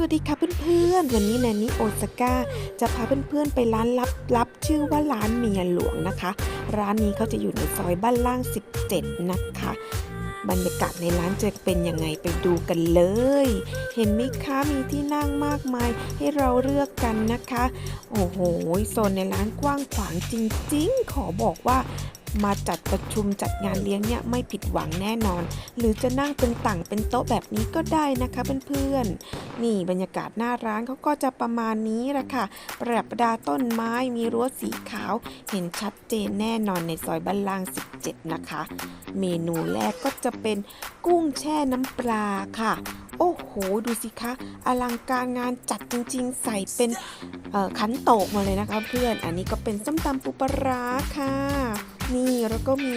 สวัสดีค่ะเพื่อนๆ วันนี้แนนนี่โอซาก้าจะพาเพื่อนๆไปร้านลับๆชื่อว่าร้านเมียหลวงนะคะ ร้านนี้เขาจะอยู่ในซอยบ้านล่าง 17 นะคะ บรรยากาศในร้านจะเป็นยังไงไปดูกันเลย เห็นไหมคะมีที่นั่งมากมายให้เราเลือกกันนะคะ โอ้โหโซนในร้านกว้างขวางจริงๆ ขอบอกว่า มาจัดประชุมจัดงานเลี้ยงเนี่ยไม่ผิดหวังแน่นอน หรือจะนั่งเป็นต่างเป็นโต๊ะแบบนี้ก็ได้นะคะเพื่อนๆนี่บรรยากาศหน้าร้านเขาก็จะประมาณนี้แหละค่ะ ประดับประดาต้นไม้มีรั้วสีขาว เห็นชัดเจนแน่นอนในซอยบ้านล่าง 17 นะคะ เมนูแรกก็จะเป็นกุ้งแช่น้ำปลาค่ะโอ้โห ดูสิคะ อลังการงานจัดจริงๆ ใส่เป็นขันโตกมาเลยนะคะเพื่อน อันนี้ก็เป็นส้มตำปูปลาราค่ะ นี่แล้วก็มี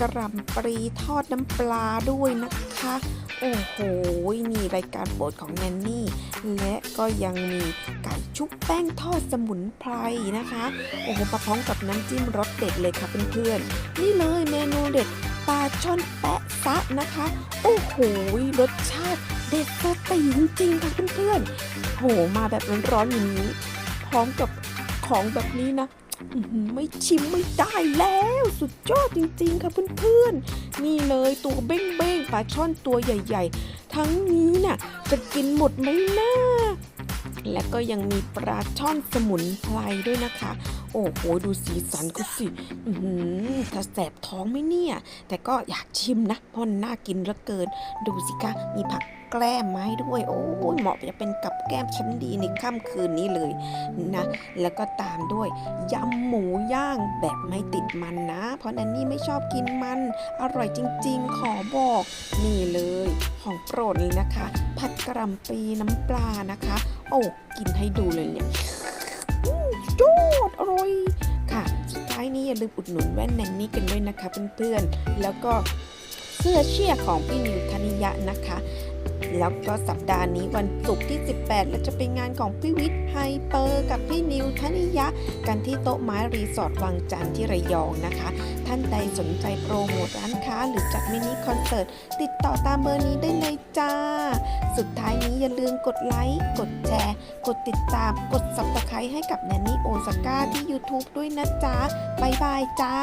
กระหล่ำปลีทอดน้ำปลาด้วยนะคะ โอ้โหนี่รายการโปรดของแนนนี่ และก็ยังมีไก่ชุบแป้งทอดสมุนไพรนะคะ โอ้โหมาพร้อมกับน้ำจิ้มรสเด็ดเลยค่ะเพื่อนๆนี่เลยเมนูเด็ดปลาช่อนแปะซะนะคะ โอ้โหรสชาติเด็ดสตีจริงๆค่ะเพื่อนๆโหมาแบบร้อนๆอย่างนี้ พร้อมกับของแบบนี้นะ ไม่ชิมไม่ได้แล้ว สุดยอดจริง ๆ ค่ะเพื่อนๆ นี่เลยตัวเบ้งๆปลาช่อนตัวใหญ่ ๆ ทั้งนี้น่ะ จะกินหมดไหมนะ และก็ยังมีปลาช่อนสมุนไพรด้วยนะคะ โอ้โห ดูสีสันก็สิถ้าแสบท้องไหมเนี่ย แต่ก็อยากชิมนะเพราะนน่ากินเหลือเกิน ดูสิคะ มีผักแกล้มไม้ด้วย โอ้ยเหมาะจะเป็นกับแก้มชั้นดีในค่ำคืนนี้เลยนะ แล้วก็ตามด้วยยำหมูย่างแบบไม่ติดมันนะ เพราะแนนนี่ไม่ชอบกินมัน อร่อยจริง ๆ ขอบอก นี่เลย ของโปรดเลยนะคะ ผัดกระหล่ำปีน้ำปลานะคะ โอ้กินให้ดูเลยเนี่ยอืมยอดอร่อยค่ะสุดท้ายนี้อย่าลืมอุดหนุนแว่นแนนนี่กันด้วยนะคะเพื่อนๆ แล้วก็เสื้อเชียร์ของพี่นิวธนิยะนะคะ แล้วก็สัปดาห์นี้วันศุกร์ที่ 18 เราจะไปงานของพี่วิทย์ไฮเปอร์กับพี่นิวธนิยะ กันที่โต๊ะไม้รีสอร์ทวังจันทร์ที่ระยองนะคะ ท่านใดสนใจโปรโมทร้านค้าหรือจัดมินิคอนเสิร์ต ติดต่อตามเบอร์นี้ได้เลยจ้า สุดท้ายนี้อย่าลืมกดไลค์ กดแชร์ กดติดตาม กด s ับ s c r i b e ให้กับแนนนี่โอซาก้าที่ YouTube ด้วยนะจ๊ะ บ๊ายบายจ้า